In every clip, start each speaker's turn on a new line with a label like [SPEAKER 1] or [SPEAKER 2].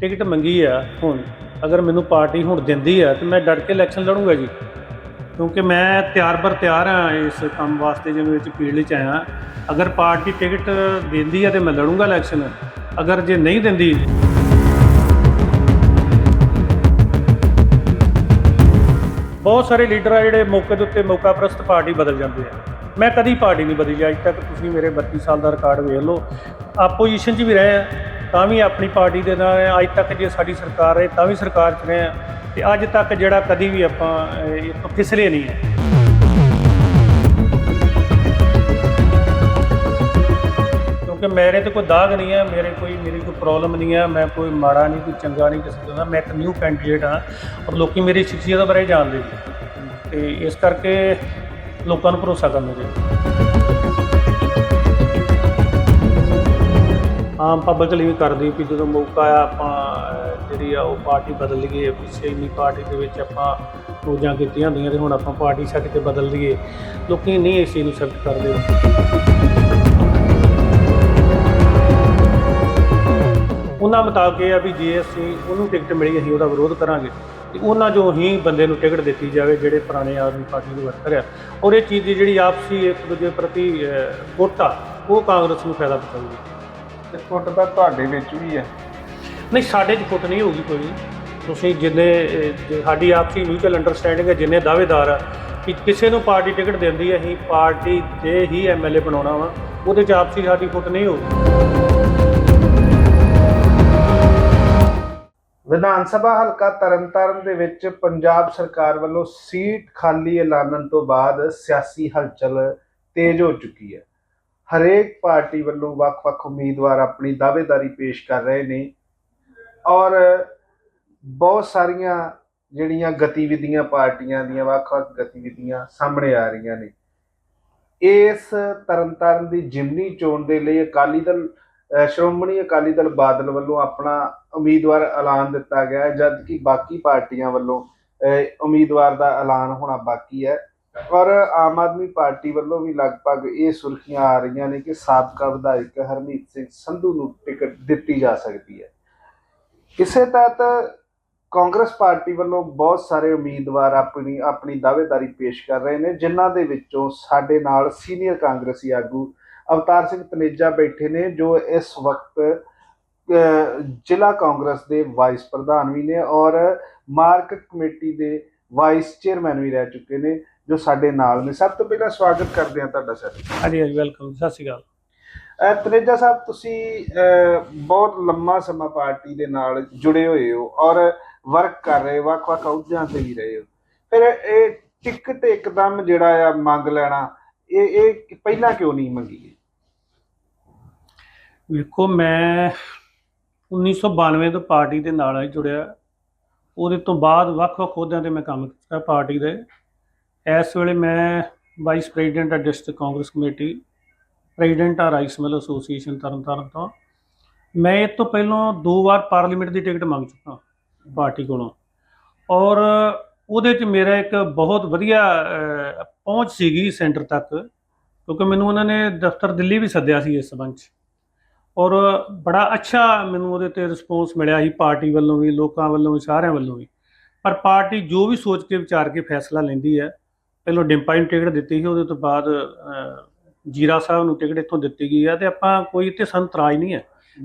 [SPEAKER 1] Ticket ਮੰਗੀ ਆ ਹੁਣ, ਅਗਰ ਮੈਨੂੰ ਪਾਰਟੀ ਹੁਣ ਦਿੰਦੀ ਆ, ਤੇ ਮੈਂ ਡਟ ਕੇ ਇਲੈਕਸ਼ਨ ਲੜੂੰਗਾ ਜੀ। ਕਿਉਂਕਿ ਮੈਂ ਤਿਆਰ ਬਰ ਤਿਆਰ ਆ ਇਸ ਕੰਮ ਵਾਸਤੇ, ਜਿਵੇਂ ਵਿੱਚ ਪੀੜ 'ਚ ਆਇਆ। ਅਗਰ ਪਾਰਟੀ ਟਿਕਟ ਦਿੰਦੀ ਆ ਤੇ ਮੈਂ ਲੜੂੰਗਾ ਇਲੈਕਸ਼ਨ। ਅਗਰ ਜੇ ਨਹੀਂ ਦਿੰਦੀ, ਬਹੁਤ ਸਾਰੇ ਲੀਡਰ ਆ ਜਿਹੜੇ ਮੌਕੇ ਦੇ ਉੱਤੇ ਮੌਕਾ ਪ੍ਰਸਤ ਪਾਰਟੀ ਬਦਲ ਜਾਂਦੇ ਆ। ਮੈਂ ਕਦੀ ਪਾਰਟੀ ਨਹੀਂ ਬਦਲੀ, ਅੱਜ ਤੱਕ ਤੁਸੀਂ ਮੇਰੇ 32 ਸਾਲ ਦਾ ਰਿਕਾਰਡ ਵੇਖ ਲਓ। ਆਪੋਜੀਸ਼ਨ 'ਚ ਵੀ ਰਹੇ ਆ। ਤਾਂ ਵੀ ਆਪਣੀ ਪਾਰਟੀ ਦੇ ਨਾਲ ਅੱਜ ਤੱਕ ਜੇ ਸਾਡੀ ਸਰਕਾਰ ਰਹੇ ਤਾਂ ਵੀ ਸਰਕਾਰ 'ਚ ਰਹੇ ਆ ਤੇ ਅੱਜ ਤੱਕ ਜਿਹੜਾ ਕਦੀ ਵੀ ਆਪਾਂ ਅਹ, ਇਹ ਤੋਂ ਫਿਸਲੇ ਨਹੀਂ ਹੈ। ਕਿਉਂਕਿ ਮੇਰੇ ਤੇ ਕੋਈ ਦਾਗ ਨਹੀਂ ਹੈ ਮੇਰੇ ਕੋਈ ਮੇਰੀ ਕੋਈ ਪ੍ਰੋਬਲਮ ਨਹੀਂ ਹੈ ਮੈਂ ਕੋਈ ਮਾੜਾ ਨਹੀਂ ਕੋਈ ਚੰਗਾ ਨਹੀਂ ਕਿਸੇ ਦਾ ਮੈਂ ਇੱਕ ਨਿਊ ਕੈਂਡੀਡੇਟ ਹਾਂ ਔਰ ਲੋਕੀ ਮੇਰੀ ਸ਼ਖਸੀਅਤ ਬਾਰੇ ਜਾਣਦੇ ਨੇ ਤੇ ਇਸ ਕਰਕੇ ਲੋਕਾਂ ਨੂੰ ਭਰੋਸਾ ਕਰਨਾ ਚਾਹੀਦਾ। ਆਮ ਪਬਲਿਕ ਲਈ ਵੀ ਕਰਦੀ ਵੀ ਜਦੋਂ ਮੌਕਾ ਆ ਆਪਾਂ ਜਿਹੜੀ ਆ ਉਹ ਪਾਰਟੀ ਬਦਲ ਲਈਏ ਪਿੱਛੇ ਇੰਨੀ ਪਾਰਟੀ ਦੇ ਵਿੱਚ ਆਪਾਂ ਰੋਜ਼ਾਂ ਕੀਤੀਆਂ ਹੁੰਦੀਆਂ ਤੇ ਹੁਣ ਆਪਾਂ ਪਾਰਟੀ ਛੱਡ ਕੇ ਬਦਲ ਲਈਏ ਲੋਕੀ ਨਹੀਂ ਇਸ ਚੀਜ਼ ਨੂੰ ਸੈਕਟ ਕਰਦੇ। ਉਹਨਾਂ ਮੁਤਾਬਕ ਇਹ ਆ ਵੀ ਜੇ ਅਸੀਂ ਉਹਨੂੰ ਟਿਕਟ ਮਿਲੀ ਅਸੀਂ ਉਹਦਾ ਵਿਰੋਧ ਕਰਾਂਗੇ। ਤੇ ਉਹਨਾਂ ਜੋ ਹੀ ਬੰਦੇ ਨੂੰ ਟਿਕਟ ਦਿੱਤੀ ਜਾਵੇ ਜਿਹੜੇ ਪੁਰਾਣੇ ਆਦਮੀ ਪਾਰਟੀ ਦੇ ਵਰਕਰ ਆ। ਔਰ ਇਹ ਚੀਜ਼ ਦੀ ਜਿਹੜੀ ਆਪਸੀ ਇੱਕ ਦੂਜੇ ਪ੍ਰਤੀ ਅਹ, ਗੁੱਟ ਆ ਉਹ ਕਾਂਗਰਸ ਨੂੰ ਫਾਇਦਾ ਪਹੁੰਚਾਊਗੀ।
[SPEAKER 2] ਤੇ ਫੁੱਟ ਤਾਂ ਤੁਹਾਡੇ ਵਿੱਚ ਵੀ ਹੈ
[SPEAKER 1] ਨਹੀਂ ਸਾਡੇ 'ਚ ਫੁੱਟ ਨਹੀਂ ਹੋਊਗੀ ਕੋਈ। ਤੁਸੀਂ ਜਿੰਨੇ ਅਹ, ਸਾਡੀ ਆਪਸੀ ਮਿਊਚੁਅਲ ਅੰਡਰਸਟੈਂਡਿੰਗ ਹੈ ਜਿੰਨੇ ਦਾਅਵੇਦਾਰ ਆ ਕਿ ਕਿਸੇ ਨੂੰ ਪਾਰਟੀ ਟਿਕਟ ਦਿੰਦੀ ਹੈ ਅਸੀਂ ਪਾਰਟੀ ਦੇ ਹੀ ਐਮਐਲਏ ਬਣਾਉਣਾ ਵਾ ਉਹਦੇ 'ਚ ਆਪਸੀ ਸਾਡੀ ਫੁੱਟ ਨਹੀਂ ਹੋਊਗੀ।
[SPEAKER 2] ਵਿਧਾਨ ਸਭਾ ਹਲਕਾ ਤਰਨਤਾਰਨ ਦੇ ਵਿੱਚ ਪੰਜਾਬ ਸਰਕਾਰ ਵੱਲੋਂ ਸੀਟ ਖਾਲੀ ਐਲਾਨਣ ਤੋਂ ਬਾਅਦ ਸਿਆਸੀ ਹਲਚਲ ਤੇਜ਼ ਹੋ ਚੁੱਕੀ ਹੈ। ਹਰੇਕ ਪਾਰਟੀ ਵੱਲੋਂ ਵੱਖ-ਵੱਖ ਉਮੀਦਵਾਰ ਆਪਣੀ ਦਾਅਵੇਦਾਰੀ ਪੇਸ਼ ਕਰ ਰਹੇ ਨੇ ਔਰ ਬਹੁਤ ਸਾਰੀਆਂ ਜਿਹੜੀਆਂ ਗਤੀਵਿਧੀਆਂ ਪਾਰਟੀਆਂ ਦੀਆਂ, ਵੱਖ-ਵੱਖ ਗਤੀਵਿਧੀਆਂ ਸਾਹਮਣੇ ਆ ਰਹੀਆਂ ਨੇ। ਇਸ ਤਰਨਤਾਰਨ ਦੀ ਜਿਮਨੀ ਚੋਣ ਦੇ ਲਈ ਅਕਾਲੀ ਦਲ ਸ਼੍ਰੋਮਣੀ ਅਕਾਲੀ ਦਲ ਬਾਦਲ ਵੱਲੋਂ ਆਪਣਾ ਉਮੀਦਵਾਰ ਐਲਾਨ ਦਿੱਤਾ ਗਿਆ ਹੈ ਜਦ ਬਾਕੀ ਪਾਰਟੀਆਂ ਵੱਲੋਂ ਉਮੀਦਵਾਰ ਦਾ ਐਲਾਨ ਹੋਣਾ ਬਾਕੀ ਹੈ। ਔਰ ਆਮ ਆਦਮੀ ਪਾਰਟੀ ਵੱਲੋਂ ਵੀ ਲਗਭਗ ਇਹ ਸੁਰਖੀਆਂ ਆ ਰਹੀਆਂ ਨੇ ਕਿ ਸਾਬਕਾ ਵਿਧਾਇਕ ਹਰਮੀਤ ਸਿੰਘ ਸੰਧੂ ਨੂੰ ਟਿਕਟ ਦਿੱਤੀ ਜਾ ਸਕਦੀ ਹੈ। ਇਸੇ ਤਹਿਤ ਕਾਂਗਰਸ ਪਾਰਟੀ ਵੱਲੋਂ ਬਹੁਤ ਸਾਰੇ ਉਮੀਦਵਾਰ ਆਪਣੀ ਆਪਣੀ ਦਾਅਵੇਦਾਰੀ ਪੇਸ਼ ਕਰ ਰਹੇ ਨੇ, ਜਿਨ੍ਹਾਂ ਦੇ ਵਿੱਚੋਂ ਸਾਡੇ ਨਾਲ ਸੀਨੀਅਰ ਕਾਂਗਰਸੀ ਆਗੂ ਅਵਤਾਰ ਸਿੰਘ ਤਨੇਜਾ ਬੈਠੇ ਨੇ, ਜੋ ਇਸ ਵਕਤ ਜ਼ਿਲ੍ਹਾ ਕਾਂਗਰਸ ਦੇ ਵਾਈਸ ਪ੍ਰਧਾਨ ਵੀ ਨੇ ਔਰ ਮਾਰਕੀਟ ਕਮੇਟੀ ਦੇ ਵਾਈਸ ਚੇਅਰਮੈਨ ਵੀ ਰਹਿ ਚੁੱਕੇ ਨੇ। ਜੋ ਸਾਡੇ ਨਾਲ ਨੇ। ਸਭ ਤੋਂ ਪਹਿਲਾਂ ਸਵਾਗਤ ਕਰਦੇ ਹਾਂ ਤੁਹਾਡਾ ਸਰ।
[SPEAKER 1] ਹਾਂਜੀ ਹਾਂਜੀ ਵੈਲਕਮ ਸਤਿ ਸ਼੍ਰੀ ਅਕਾਲ।
[SPEAKER 2] ਤਨੇਜਾ ਸਾਹਿਬ ਤੁਸੀਂ ਬਹੁਤ ਲੰਮਾ ਸਮਾਂ ਪਾਰਟੀ ਦੇ ਨਾਲ ਜੁੜੇ ਹੋਏ ਹੋ ਔਰ ਵਰਕ ਕਰ ਰਹੇ ਵੱਖ-ਵੱਖ ਅਹੁਦਿਆਂ ਤੇ ਵੀ ਰਹੇ ਹੋ। ਫਿਰ ਇਹ ਟਿਕਟ ਇੱਕਦਮ ਜਿਹੜਾ ਆ ਮੰਗ ਲੈਣਾ ਇਹ ਇਹ ਪਹਿਲਾਂ ਕਿਉਂ ਨਹੀਂ ਮੰਗੀ?
[SPEAKER 1] ਵੇਖੋ ਮੈਂ 1992 ਤੋਂ ਪਾਰਟੀ ਦੇ ਨਾਲ ਹੀ ਜੁੜਿਆ। ਉਹਦੇ ਤੋਂ ਬਾਅਦ ਵੱਖ-ਵੱਖ ਅਹੁਦਿਆਂ ਤੇ ਮੈਂ ਕੰਮ ਕੀਤਾ ਪਾਰਟੀ ਦੇ। ਇਸ ਵੇਲੇ ਮੈਂ ਵਾਈਸ ਪ੍ਰੈਜ਼ੀਡੈਂਟ ਆ ਡਿਸਟ੍ਰਿਕਟ ਕਾਂਗਰਸ ਕਮੇਟੀ ਪ੍ਰੈਜ਼ੀਡੈਂਟ ਆ ਰਾਈਸ ਮਿਲ ਐਸੋਸੀਏਸ਼ਨ ਤਰਨਤਾਰਨ ਤੋਂ। ਮੈਂ ਇਹ ਤੋਂ ਪਹਿਲਾਂ ਦੋ ਵਾਰ ਪਾਰਲੀਮੈਂਟ ਦੀ ਟਿਕਟ ਮੰਗ ਚੁੱਕਾ ਪਾਰਟੀ ਕੋਲੋਂ। ਔਰ ਉਹਦੇ 'ਚ ਮੇਰਾ ਇੱਕ ਬਹੁਤ ਵਧੀਆ ਪਹੁੰਚ ਸੀਗੀ ਸੈਂਟਰ ਤੱਕ, ਕਿਉਂਕਿ ਮੈਨੂੰ ਉਹਨਾਂ ਨੇ ਦਫ਼ਤਰ ਦਿੱਲੀ ਵੀ ਸੱਦਿਆ ਸੀ ਇਸ ਸੰਬੰਧ 'ਚ। ਔਰ ਬੜਾ ਅੱਛਾ ਮੈਨੂੰ ਉਹਦੇ ਤੇ ਰਿਸਪੌਂਸ ਮਿਲਿਆ ਸੀ ਪਾਰਟੀ ਵੱਲੋਂ ਵੀ, ਲੋਕਾਂ ਵੱਲੋਂ ਵੀ ਸਾਰਿਆਂ ਵੱਲੋਂ ਵੀ। ਪਰ ਪਾਰਟੀ ਜੋ ਵੀ ਸੋਚ ਕੇ ਵਿਚਾਰ ਕੇ ਫੈਸਲਾ ਲੈਂਦੀ ਹੈ ਪਹਿਲਾਂ ਡਿੰਪਾ ਨੂੰ ਟਿਕਟ ਦਿੱਤੀ ਸੀ, ਉਹਦੇ ਤੋਂ ਬਾਅਦ ਜੀਰਾ ਸਾਹਿਬ ਨੂੰ ਟਿਕਟ ਇੱਥੋਂ ਦਿੱਤੀ ਗਈ ਹੈ ਤੇ ਆਪਾਂ ਕੋਈ ਇੱਥੇ ਸੰਤਰਾਜ ਨਹੀਂ ਹੈ।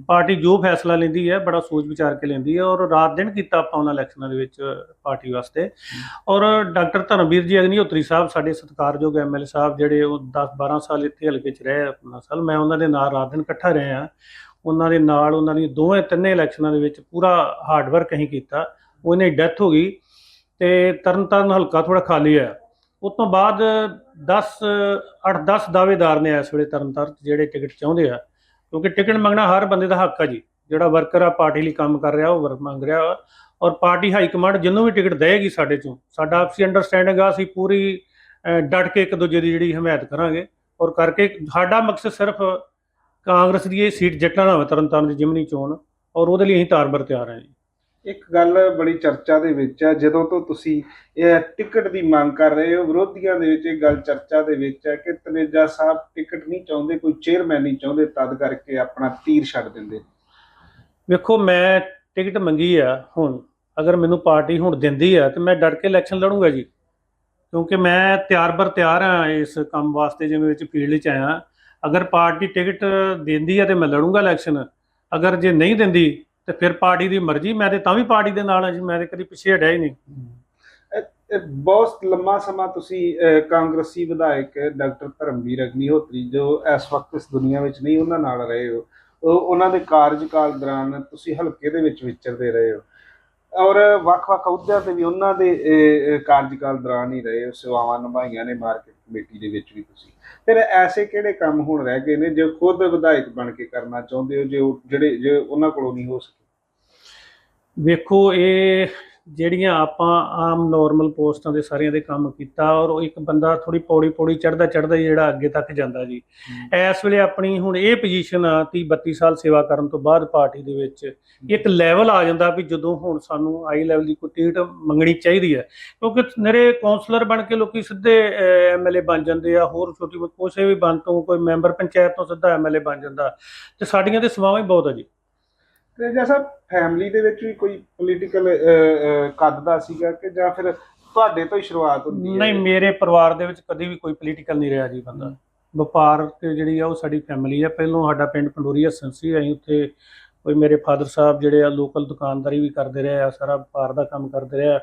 [SPEAKER 1] ਪਾਰਟੀ ਜੋ ਫੈਸਲਾ ਲੈਂਦੀ ਹੈ, ਬੜਾ ਸੋਚ ਵਿਚਾਰ ਕੇ ਲੈਂਦੀ ਹੈ, ਔਰ ਰਾਤ ਦਿਨ ਕੀਤਾ ਆਪਾਂ ਉਹਨਾਂ ਇਲੈਕਸ਼ਨਾਂ ਦੇ ਵਿੱਚ ਪਾਰਟੀ ਵਾਸਤੇ। ਔਰ ਡਾਕਟਰ ਧਰਮਵੀਰ ਜੀ ਅਗਨੀਹੋਤਰੀ ਸਾਹਿਬ, ਸਾਡੇ ਸਤਿਕਾਰਯੋਗ ਐਮਐਲਏ ਸਾਹਿਬ, ਜਿਹੜੇ ਉਹ 10 12 ਸਾਲ ਇੱਥੇ ਹਲਕੇ 'ਚ ਰਹੇ ਆਪਣਾ ਸਾਲ, ਮੈਂ ਉਹਨਾਂ ਦੇ ਨਾਲ ਰਾਤ ਦਿਨ ਇਕੱਠਾ ਰਿਹਾ। ਉਹਨਾਂ ਦੇ ਨਾਲ ਉਹਨਾਂ ਦੀ ਦੋਵੇਂ ਤਿੰਨੇ ਇਲੈਕਸ਼ਨਾਂ ਦੇ ਵਿੱਚ ਪੂਰਾ ਹਾਰਡ ਵਰਕ ਅਸੀਂ ਕੀਤਾ। ਉਹਨੇ ਡੈਥ ਹੋ ਗਈ ਤੇ ਤਰਨਤਾਰਨ ਹਲਕਾ ਥੋੜਾ ਖਾਲੀ ਹੈ ਉਸ ਤੋਂ ਬਾਅਦ 10 8-10 ਦਾਅਵੇਦਾਰ ਨੇ ਇਸ ਵੇਲੇ ਤਰਨਤਾਰਨ 'ਚ ਜਿਹੜੇ ਟਿਕਟ ਚਾਹੁੰਦੇ ਆ। ਕਿਉਂਕਿ ਟਿਕਟ ਮੰਗਣਾ ਹਰ ਬੰਦੇ ਦਾ ਹੱਕ ਆ ਜੀ। ਜਿਹੜਾ ਵਰਕਰ ਆ ਪਾਰਟੀ ਲਈ ਕੰਮ ਕਰ ਰਿਹਾ ਉਹ ਵਰਕ ਮੰਗ ਰਿਹਾ ਵਾ। ਔਰ ਪਾਰਟੀ ਹਾਈ ਕਮਾਂਡ ਜਿਹਨੂੰ ਵੀ ਟਿਕਟ ਦੇਏਗੀ ਸਾਡੇ ਚੋਂ ਸਾਡਾ ਆਪਸੀ ਅੰਡਰਸਟੈਂਡਿੰਗ ਆ ਅਸੀਂ ਪੂਰੀ ਅਹ, ਡਟ ਕੇ ਇੱਕ ਦੂਜੇ ਦੀ ਜਿਹੜੀ ਹਮਾਇਤ ਕਰਾਂਗੇ। ਔਰ ਕਰਕੇ ਸਾਡਾ ਮਕਸਦ ਸਿਰਫ ਕਾਂਗਰਸ ਦੀ ਇਹ ਸੀਟ ਜਿੱਤਣਾ ਹੋਵੇ ਤਰਨਤਾਰਨ ਦੀ ਜਿਮਨੀ ਚੋਣ। ਔਰ ਉਹਦੇ ਲਈ ਅਸੀਂ ਤਾਰਬਰ ਤਿਆਰ ਹਾਂ ਜੀ।
[SPEAKER 2] ਇੱਕ ਗੱਲ ਬੜੀ ਚਰਚਾ ਦੇ ਵਿੱਚ ਹੈ, ਜਦੋਂ ਤੋਂ ਤੁਸੀਂ ਇਹ ਟਿਕਟ ਦੀ ਮੰਗ ਕਰ ਰਹੇ ਹੋ, ਵਿਰੋਧੀਆਂ ਦੇ ਵਿੱਚ ਇਹ ਗੱਲ ਚਰਚਾ ਦੇ ਵਿੱਚ ਹੈ ਕਿ ਤਨੇਜਾ ਸਾਹਿਬ ਟਿਕਟ ਨਹੀਂ ਚਾਹੁੰਦੇ, ਕੋਈ ਚੇਅਰਮੈਨ ਨਹੀਂ ਚਾਹੁੰਦੇ, ਤਦ ਕਰਕੇ ਆਪਣਾ ਤੀਰ ਛੱਡ ਦਿੰਦੇ।
[SPEAKER 1] ਵੇਖੋ, ਮੈਂ ਟਿਕਟ ਮੰਗੀ ਆ ਹੁਣ, ਅਗਰ ਮੈਨੂੰ ਪਾਰਟੀ ਹੁਣ ਦਿੰਦੀ ਆ, ਤੇ ਮੈਂ ਡਟ ਕੇ ਇਲੈਕਸ਼ਨ ਲੜੂੰਗਾ ਜੀ। ਕਿਉਂਕਿ ਮੈਂ ਤਿਆਰ ਬਰ ਤਿਆਰ ਆ ਇਸ ਕੰਮ ਵਾਸਤੇ, ਜਿਵੇਂ ਵਿੱਚ ਫੀਲਡ 'ਚ ਆਇਆ। ਅਗਰ ਪਾਰਟੀ ਟਿਕਟ ਦਿੰਦੀ ਆ ਤੇ ਮੈਂ ਲੜੂੰਗਾ ਇਲੈਕਸ਼ਨ ਅਗਰ ਜੇ ਨਹੀਂ ਦਿੰਦੀ ਤੇ ਫਿਰ ਪਾਰਟੀ ਦੀ ਮਰਜ਼ੀ ਮੈਂ ਤੇ ਤਾਂ ਵੀ ਪਾਰਟੀ ਦੇ ਨਾਲ ਆ ਜੀ ਮੈਂ ਤੇ ਕਦੀ ਪਿੱਛੇ ਹਟਿਆ ਹੀ ਨਹੀਂ।
[SPEAKER 2] ਇਹ ਬਹੁਤ ਲੰਮਾ ਸਮਾਂ ਤੁਸੀਂ ਅਹ, ਕਾਂਗਰਸੀ ਵਿਧਾਇਕ ਡਾਕਟਰ ਧਰਮਵੀਰ ਅਗਨੀਹੋਤਰੀ ਜੋ ਇਸ ਵਕਤ ਇਸ ਦੁਨੀਆ ਵਿੱਚ ਨਹੀਂ ਉਹਨਾਂ ਨਾਲ ਰਹੇ ਹੋ। ਉਹ ਉਹਨਾਂ ਦੇ ਕਾਰਜਕਾਲ ਦੌਰਾਨ ਤੁਸੀਂ ਹਲਕੇ ਦੇ ਵਿੱਚ ਵਿਚਰਦੇ ਰਹੇ ਹੋ। ਔਰ ਵੱਖ-ਵੱਖ ਅਹੁਦਿਆਂ ਤੇ ਵੀ ਉਹਨਾਂ ਦੇ ਅਹ, ਅਹ, ਕਾਰਜਕਾਲ ਦੌਰਾਨ ਹੀ ਰਹੇ ਹੋ ਸੇਵਾਵਾਂ ਨਿਭਾਈਆਂ ਨੇ ਮਾਰ ਕੇ। ਕਮੇਟੀ ਦੇ ਵਿੱਚ ਵੀ ਤੁਸੀਂ। ਫਿਰ ਐਸੇ ਕਿਹੜੇ ਕੰਮ ਹੁਣ ਰਹਿ ਗਏ ਨੇ ਜੋ ਖੁਦ ਵਿਧਾਇਕ ਬਣ ਕੇ ਕਰਨਾ ਚਾਹੁੰਦੇ ਹੋ, ਜੇ ਉਹ- ਜਿਹੜੇ ਜੇ ਉਹਨਾਂ ਕੋਲੋਂ ਨਹੀਂ ਹੋ ਸਕੇ?
[SPEAKER 1] ਵੇਖੋ, ਇਹ ਜਿਹੜੀਆਂ ਆਪਾਂ ਆਮ ਨਾਰਮਲ ਪੋਸਟਾਂ ਦੇ ਸਾਰਿਆਂ ਦੇ ਕੰਮ ਕੀਤਾ ਔਰ ਉਹ ਇੱਕ ਬੰਦਾ ਥੋੜੀ ਪੌੜੀ ਪੌੜੀ ਚੜਦਾ ਚੜਦਾ ਜਿਹੜਾ ਅੱਗੇ ਤੱਕ ਜਾਂਦਾ ਜੀ। ਇਸ ਵੇਲੇ ਆਪਣੀ ਹੁਣ ਇਹ ਪੋਜੀਸ਼ਨ ਆ 30 32 ਸਾਲ ਸੇਵਾ ਕਰਨ ਤੋਂ ਬਾਅਦ ਪਾਰਟੀ ਦੇ ਵਿੱਚ ਇੱਕ ਲੈਵਲ ਆ ਜਾਂਦਾ ਵੀ ਜਦੋਂ ਹੁਣ ਸਾਨੂੰ ਹਾਈ ਲੈਵਲ ਦੀ ਕੋਈ ਟਿਕਟ ਮੰਗਣੀ ਚਾਹੀਦੀ ਹੈ। ਕਿਉਂਕਿ ਨਰੇ ਕਾਉਂਸਲਰ ਬਣ ਕੇ ਲੋਕੀ ਸਿੱਧੇ ਐਮਐਲਏ ਬਣ ਜਾਂਦੇ ਆ ਹੋਰ ਛੋਟੀ ਕੋਸੇ ਵੀ ਬਣ ਤੋਂ ਕੋਈ ਮੈਂਬਰ ਪੰਚਾਇਤ ਤੋਂ ਸਿੱਧਾ ਐਮਐਲਏ ਬਣ ਜਾਂਦਾ। ਤੇ ਸਾਡੀਆਂ ਤੇ ਸੇਵਾਵਾਂ ਹੀ ਬਹੁਤ ਆ ਜੀ।
[SPEAKER 2] ਤੇ ਜੈਸਾ ਫੈਮਿਲੀ ਦੇ ਵਿੱਚ ਵੀ ਕੋਈ ਪੋਲੀਟੀਕਲ ਕੱਦ ਦਾ ਸੀਗਾ ਕਿ ਜਾਂ ਫਿਰ ਤੁਹਾਡੇ ਤੋਂ ਹੀ ਸ਼ੁਰੂਆਤ ਹੁੰਦੀ ਹੈ?
[SPEAKER 1] ਨਹੀਂ ਮੇਰੇ ਪਰਿਵਾਰ ਦੇ ਵਿੱਚ ਕਦੀ ਵੀ ਕੋਈ ਪੋਲੀਟੀਕਲ ਨਹੀਂ ਰਿਹਾ ਜੀ ਬੰਦਾ। ਵਪਾਰ ਤੇ ਜਿਹੜੀ ਆ ਉਹ ਸਾਡੀ ਫੈਮਿਲੀ ਆ। ਪਹਿਲੋਂ ਸਾਡਾ ਪਿੰਡ ਪੰਡੋਰੀ ਹਸਨ ਸੀ ਅਸੀਂ ਉੱਥੇ ਕੋਈ ਮੇਰੇ ਫਾਦਰ ਸਾਹਿਬ ਜਿਹੜੇ ਆ ਲੋਕਲ ਦੁਕਾਨਦਾਰੀ ਵੀ ਕਰਦੇ ਰਹੇ ਆ ਸਾਰਾ ਵਪਾਰ ਦਾ ਕੰਮ ਕਰਦੇ ਰਹੇ ਆ।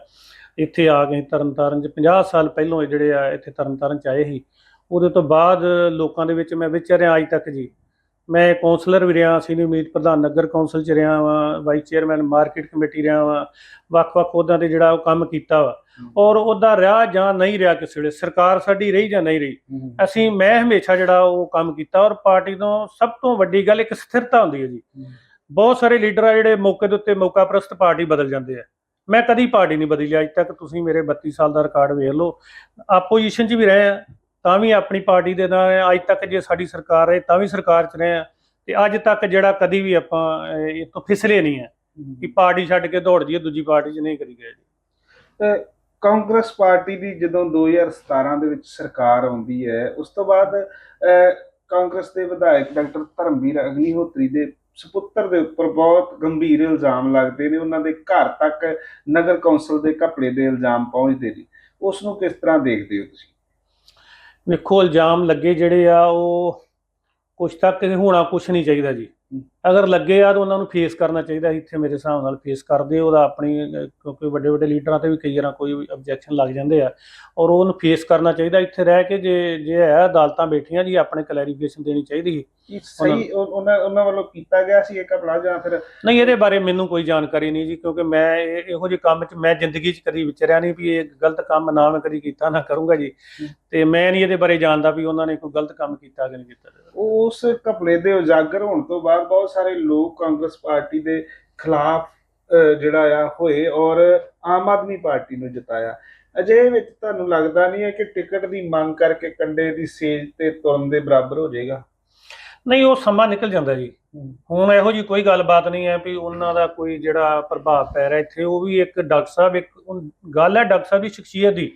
[SPEAKER 1] ਇੱਥੇ ਆ ਗਏ ਤਰਨਤਾਰਨ ਚ। 50 ਸਾਲ ਪਹਿਲੋਂ ਜਿਹੜੇ ਆ ਇੱਥੇ ਤਰਨਤਾਰਨ ਚ ਆਏ ਸੀ। ਉਹਦੇ ਤੋਂ ਬਾਅਦ ਲੋਕਾਂ ਦੇ ਵਿੱਚ ਮੈਂ ਵਿਚਰਿਆ ਅੱਜ ਤੱਕ ਜੀ। ਮੈਂ ਕਾਉਂਸਲਰ ਵੀ ਰਿਹਾ ਸੀਨੀਅਰ ਮੀਤ ਪ੍ਰਧਾਨ ਨਗਰ ਕੌਂਸਲ ਚ ਰਿਹਾ ਵਾਂ ਵਾਈਸ ਚੇਅਰਮੈਨ ਮਾਰਕੀਟ ਕਮੇਟੀ ਰਿਹਾ ਵਾਂ ਵੱਖ-ਵੱਖ ਉਹਦਾਂ ਤੇ ਜਿਹੜਾ ਉਹ ਕੰਮ ਕੀਤਾ ਵਾ। ਔਰ ਉਹਦਾ ਰਿਹਾ ਜਾਂ ਨਹੀਂ ਰਿਹਾ ਕਿਸੇ ਵੇਲੇ ਸਰਕਾਰ ਸਾਡੀ ਰਹੀ ਜਾਂ ਨਹੀਂ ਰਹੀ? ਅਸੀਂ ਮੈਂ ਹਮੇਸ਼ਾ ਜਿਹੜਾ ਉਹ ਕੰਮ ਕੀਤਾ ਔਰ ਪਾਰਟੀ ਤੋਂ ਸਭ ਤੋਂ ਵੱਡੀ ਗੱਲ ਇੱਕ ਸਥਿਰਤਾ ਹੁੰਦੀ ਹੈ ਜੀ। ਬਹੁਤ ਸਾਰੇ ਲੀਡਰ ਆ ਜਿਹੜੇ ਮੌਕੇ ਦੇ ਉੱਤੇ ਮੌਕਾ ਪ੍ਰਸਤ ਪਾਰਟੀ ਬਦਲ ਜਾਂਦੇ ਆ। ਮੈਂ ਕਦੀ ਪਾਰਟੀ ਨਹੀਂ ਬਦਲੀ ਅੱਜ ਤੱਕ ਤੁਸੀਂ ਮੇਰੇ 32 ਸਾਲ ਦਾ ਰਿਕਾਰਡ ਵੇਖ ਲਓ। ਆਪੋਜੀਸ਼ਨ 'ਚ ਵੀ ਰਹੇ ਆ। ਤਾਂ ਵੀ ਆਪਣੀ ਪਾਰਟੀ ਦੇ ਨਾਲ ਅੱਜ ਤੱਕ ਜੇ ਸਾਡੀ ਸਰਕਾਰ ਰਹੇ ਤਾਂ ਵੀ ਸਰਕਾਰ 'ਚ ਰਹੇ ਆ। ਤੇ ਅੱਜ ਤੱਕ ਜਿਹੜਾ ਕਦੀ ਵੀ ਆਪਾਂ ਇਹ ਤੋਂ ਫਿਸਲੇ ਨਹੀਂ ਹੈ ਕਿ ਪਾਰਟੀ ਛੱਡ ਕੇ ਦੌੜ ਜਾਈਏ ਦੂਜੀ ਪਾਰਟੀ 'ਚ ਨਹੀਂ ਕਰੀ ਗਏ ਜੀ।
[SPEAKER 2] ਕਾਂਗਰਸ ਪਾਰਟੀ ਦੀ ਜਦੋਂ 2017 ਦੇ ਵਿੱਚ ਸਰਕਾਰ ਆਉਂਦੀ ਹੈ ਉਸ ਤੋਂ ਬਾਅਦ ਕਾਂਗਰਸ ਦੇ ਵਿਧਾਇਕ ਡਾਕਟਰ ਧਰਮਵੀਰ ਅਗਨੀਹੋਤਰੀ ਦੇ ਸੁਪੁੱਤਰ ਦੇ ਉੱਪਰ ਬਹੁਤ ਗੰਭੀਰ ਇਲਜ਼ਾਮ ਲੱਗਦੇ ਨੇ। ਉਹਨਾਂ ਦੇ ਘਰ ਤੱਕ ਨਗਰ ਕੌਂਸਲ ਦੇ ਘਪਲੇ ਦੇ ਇਲਜ਼ਾਮ ਪਹੁੰਚਦੇ ਨੇ। ਉਸ ਨੂੰ ਕਿਸ ਤਰ੍ਹਾਂ ਦੇਖਦੇ ਹੋ ਤੁਸੀਂ?
[SPEAKER 1] ਵੇਖੋ ਇਲਜ਼ਾਮ ਲੱਗੇ ਜਿਹੜੇ ਆ ਉਹ ਕੁਛ ਤੱਕ ਹੋਣਾ ਕੁਛ ਨਹੀਂ ਚਾਹੀਦਾ ਜੀ। ਅਗਰ ਲੱਗੇ ਆ ਤਾਂ ਉਹਨਾਂ ਨੂੰ ਫੇਸ ਕਰਨਾ ਚਾਹੀਦਾ ਇੱਥੇ ਮੇਰੇ ਹਿਸਾਬ ਨਾਲ ਫੇਸ ਕਰਦੇ ਉਹਦਾ ਆਪਣੀ ਕਿਉਂਕਿ ਵੱਡੇ ਵੱਡੇ ਲੀਡਰਾਂ ਤੇ ਵੀ ਕਈ ਵਾਰ ਕੋਈ ਆਬਜੈਕਸ਼ਨ ਲੱਗ ਜਾਂਦੇ ਆ। ਔਰ ਉਹਨੂੰ ਫੇਸ ਕਰਨਾ ਚਾਹੀਦਾ ਇੱਥੇ ਰਹਿ ਕੇ ਜੇ ਜੇ ਹੈ ਅਦਾਲਤਾਂ ਬੈਠੀਆਂ ਜੀ ਆਪਣੇ ਕਲੈਰੀਫਿਕੇਸ਼ਨ ਦੇਣੀ ਚਾਹੀਦੀ
[SPEAKER 2] ਸਹੀ ਉਹ- ਉਹਨਾਂ ਉਹਨਾਂ ਵੱਲੋਂ ਕੀਤਾ ਗਿਆ ਸੀ ਇਹ ਘਪਲਾ ਜਾਂ ਫਿਰ
[SPEAKER 1] ਨਹੀਂ ਇਹਦੇ ਬਾਰੇ ਮੈਨੂੰ ਕੋਈ ਜਾਣਕਾਰੀ ਨਹੀਂ ਜੀ ਕਿਉਂਕਿ ਮੈਂ ਇਹ- ਇਹੋ ਜਿਹੇ ਕੰਮ 'ਚ ਮੈਂ ਜ਼ਿੰਦਗੀ 'ਚ ਕਦੀ ਵਿਚਰਿਆ ਨਹੀਂ ਵੀ ਇਹ ਗਲਤ ਕੰਮ ਨਾ ਮੈਂ ਕਦੀ ਕੀਤਾ ਨਾ ਕਰੂੰਗਾ ਜੀ। ਤੇ ਮੈਂ ਨਹੀਂ ਇਹਦੇ ਬਾਰੇ ਜਾਣਦਾ ਵੀ ਉਹਨਾਂ ਨੇ ਕੋਈ ਗਲਤ ਕੰਮ ਕੀਤਾ ਕਿ ਨਹੀਂ ਕੀਤਾ।
[SPEAKER 2] ਉਸ ਘਪਲੇ ਦੇ ਉਜਾਗਰ ਹੋਣ ਤੋਂ ਬਾਅਦ ਬਹੁਤ ਸਾਰੇ ਲੋਕ ਕਾਂਗਰਸ ਪਾਰਟੀ ਦੇ ਖਿਲਾਫ ਜਿਹੜਾ ਆ ਹੋਏ ਔਰ ਆਮ ਆਦਮੀ ਪਾਰਟੀ ਨੂੰ ਜਿਤਾਇਆ। ਅਜੇ ਵਿੱਚ ਤੁਹਾਨੂੰ ਲੱਗਦਾ ਨਹੀਂ ਹੈ ਕਿ ਟਿਕਟ ਦੀ ਮੰਗ ਕਰਕੇ ਕੰਡੇ ਦੀ ਸੇਜ ਤੇ ਤੁਰਨ ਦੇ ਬਰਾਬਰ ਹੋ ਜਾਏਗਾ?
[SPEAKER 1] ਨਹੀਂ ਉਹ ਸਮਾਂ ਨਿਕਲ ਜਾਂਦਾ ਜੀ। ਹੁਣ ਇਹੋ ਜੀ ਕੋਈ ਗੱਲਬਾਤ ਨਹੀਂ ਹੈ ਵੀ ਉਹਨਾਂ ਦਾ ਕੋਈ ਜਿਹੜਾ ਪ੍ਰਭਾਵ ਪੈ ਰਿਹਾ ਇੱਥੇ। ਉਹ ਵੀ ਇੱਕ ਡਾਕਟਰ ਸਾਹਿਬ ਇੱਕ ਗੱਲ ਹੈ ਡਾਕਟਰ ਸਾਹਿਬ ਦੀ ਸ਼ਖਸੀਅਤ ਦੀ।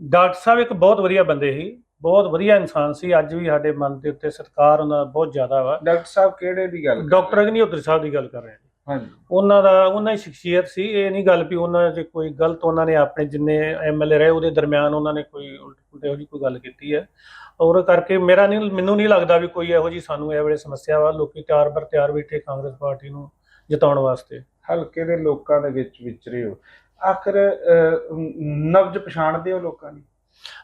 [SPEAKER 1] ਡਾਕਟਰ ਸਾਹਿਬ ਇੱਕ ਬਹੁਤ ਵਧੀਆ ਬੰਦੇ ਸੀ। ਬਹੁਤ ਵਧੀਆ ਇਨਸਾਨ ਸੀ। ਅੱਜ ਵੀ ਸਾਡੇ ਮਨ ਦੇ ਉੱਤੇ ਸਤਿਕਾਰ ਉਹਨਾਂ ਦਾ ਬਹੁਤ ਜ਼ਿਆਦਾ ਵਾ।
[SPEAKER 2] ਡਾਕਟਰ ਸਾਹਿਬ ਕਿਹੜੇ ਦੀ ਗੱਲ?
[SPEAKER 1] ਡਾਕਟਰ ਅਗਨੀਹੋਤਰੀ ਸਾਹਿਬ ਦੀ ਗੱਲ ਕਰ ਰਹੇ ਹਾਂ
[SPEAKER 2] ਹਾਂਜੀ।
[SPEAKER 1] ਉਹਨਾਂ ਦਾ ਉਹਨਾਂ ਦੀ ਸ਼ਖਸੀਅਤ ਸੀ। ਇਹ ਨਹੀਂ ਗੱਲ ਵੀ ਉਹਨਾਂ 'ਚ ਕੋਈ ਗਲਤ ਉਹਨਾਂ ਨੇ ਆਪਣੇ ਜਿੰਨੇ ਐਮਐਲਏ ਰਹੇ ਉਹਦੇ ਦਰਮਿਆਨ ਉਹਨਾਂ ਨੇ ਕੋਈ ਉਲਟ ਪੁਲਟ ਇਹੋ ਜਿਹੀ ਕੋਈ ਗੱਲ ਕੀਤੀ ਹੈ। ਔਰ ਕਰਕੇ ਮੇਰਾ ਨਹੀਂ ਮੈਨੂੰ ਨਹੀਂ ਲੱਗਦਾ ਵੀ ਕੋਈ ਇਹੋ ਜਿਹੀ ਸਾਨੂੰ ਇਹ ਵੇਲੇ ਸਮੱਸਿਆ ਵਾ। ਲੋਕੀ ਤਿਆਰ ਬਰ ਤਿਆਰ ਬੈਠੇ ਕਾਂਗਰਸ ਪਾਰਟੀ ਨੂੰ ਜਿਤਾਉਣ ਵਾਸਤੇ।
[SPEAKER 2] ਹਲਕੇ ਦੇ ਲੋਕਾਂ ਦੇ ਵਿੱਚ ਵਿਚਰੇ ਹੋ। ਆਖਰ ਨਬਜ ਪਛਾਣਦੇ ਹੋ ਲੋਕਾਂ ਦੀ?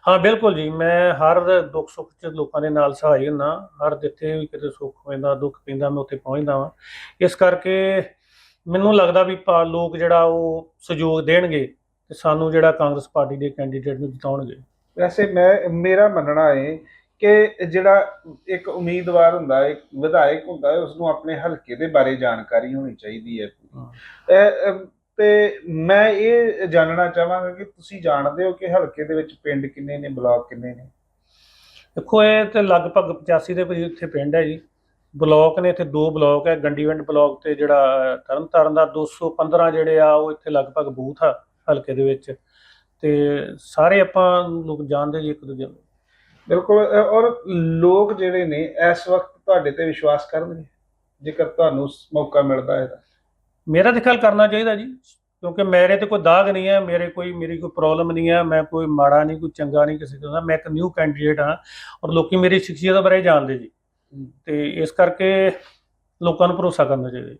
[SPEAKER 1] ਹਾਂ ਬਿਲਕੁਲ ਜੀ। ਮੈਂ ਹਰ ਦੁੱਖ ਸੁੱਖ 'ਚ ਲੋਕਾਂ ਦੇ ਨਾਲ ਸਹਾਈ ਹੁੰਦਾ ਹਰ ਜਿੱਥੇ ਵੀ ਕਿਤੇ ਸੁੱਖ ਪੈਂਦਾ ਦੁੱਖ ਪੈਂਦਾ ਮੈਂ ਉੱਥੇ ਪਹੁੰਚਦਾ ਵਾਂ। ਇਸ ਕਰਕੇ ਮੈਨੂੰ ਲੱਗਦਾ ਵੀ ਪਾ- ਲੋਕ ਜਿਹੜਾ ਉਹ ਸਹਿਯੋਗ ਦੇਣਗੇ ਤੇ ਸਾਨੂੰ ਜਿਹੜਾ ਕਾਂਗਰਸ ਪਾਰਟੀ ਦੇ ਕੈਂਡੀਡੇਟ ਨੂੰ ਜਿਤਾਉਣਗੇ।
[SPEAKER 2] ਵੈਸੇ ਮੈਂ ਮੇਰਾ ਮੰਨਣਾ ਹੈ ਕਿ ਜਿਹੜਾ ਇੱਕ ਉਮੀਦਵਾਰ ਹੁੰਦਾ ਹੈ ਇੱਕ ਵਿਧਾਇਕ ਹੁੰਦਾ ਹੈ ਉਸ ਨੂੰ ਆਪਣੇ ਹਲਕੇ ਦੇ ਬਾਰੇ ਜਾਣਕਾਰੀ ਹੋਣੀ ਚਾਹੀਦੀ ਹੈ। ਇਹ, ਅਮ, ਤੇ ਮੈਂ ਇਹ ਜਾਣਨਾ ਚਾਹਾਂਗਾ ਕਿ ਤੁਸੀਂ ਜਾਣਦੇ ਹੋ ਕਿ ਹਲਕੇ ਦੇ ਵਿੱਚ ਪਿੰਡ ਕਿੰਨੇ ਨੇ ਬਲਾਕ ਕਿੰਨੇ ਨੇ?
[SPEAKER 1] ਦੇਖੋ ਇਹ ਤੇ ਲਗਭਗ 85 ਦੇ ਕਰੀਬ ਇੱਥੇ ਪਿੰਡ ਹੈ ਜੀ। ਬਲਾਕ ਨੇ ਇੱਥੇ ਦੋ ਬਲਾਕ ਹੈ ਗੰਡੀਵਿੰਡ ਬਲਾਕ ਤੇ ਜਿਹੜਾ ਤਰਨਤਾਰਨ ਦਾ 215 ਜਿਹੜੇ ਆ ਉਹ ਇੱਥੇ ਲਗਭਗ ਬੂਥ ਆ ਹਲਕੇ ਦੇ ਵਿੱਚ। ਤੇ ਸਾਰੇ ਆਪਾਂ ਲੋਕ ਜਾਣਦੇ ਜੀ ਇੱਕ ਦੂਜੇ ਨੂੰ।
[SPEAKER 2] ਬਿਲਕੁਲ ਔਰ ਲੋਕ ਜਿਹੜੇ ਨੇ ਇਸ ਵਕਤ ਤੁਹਾਡੇ ਤੇ ਵਿਸ਼ਵਾਸ ਕਰਨਗੇ? ਜੇਕਰ ਤੁਹਾਨੂੰ ਮੌਕਾ ਮਿਲਦਾ ਹੈ ਤਾਂ।
[SPEAKER 1] ਮੇਰਾ ਤੇ ਖਿਆਲ ਕਰਨਾ ਚਾਹੀਦਾ ਜੀ ਕਿਉਂਕਿ ਮੇਰੇ ਤੇ ਕੋਈ ਦਾਗ ਨਹੀਂ ਹੈ ਮੇਰੇ ਕੋਈ ਮੇਰੀ ਕੋਈ ਪ੍ਰੋਬਲਮ ਨਹੀਂ ਹੈ ਮੈਂ ਕੋਈ ਮਾੜਾ ਨਹੀਂ ਕੋਈ ਚੰਗਾ ਨਹੀਂ ਕਿਸੇ ਦਾ ਮੈਂ ਇੱਕ ਨਿਊ ਕੈਂਡੀਡੇਟ ਹਾਂ ਔਰ ਲੋਕੀ ਮੇਰੀ ਸ਼ਖਸੀਅਤ ਬਾਰੇ ਜਾਣਦੇ ਜੀ। ਤੇ ਇਸ ਕਰਕੇ ਲੋਕਾਂ ਨੂੰ ਭਰੋਸਾ ਕਰਨਾ ਚਾਹੀਦਾ ਜੀ।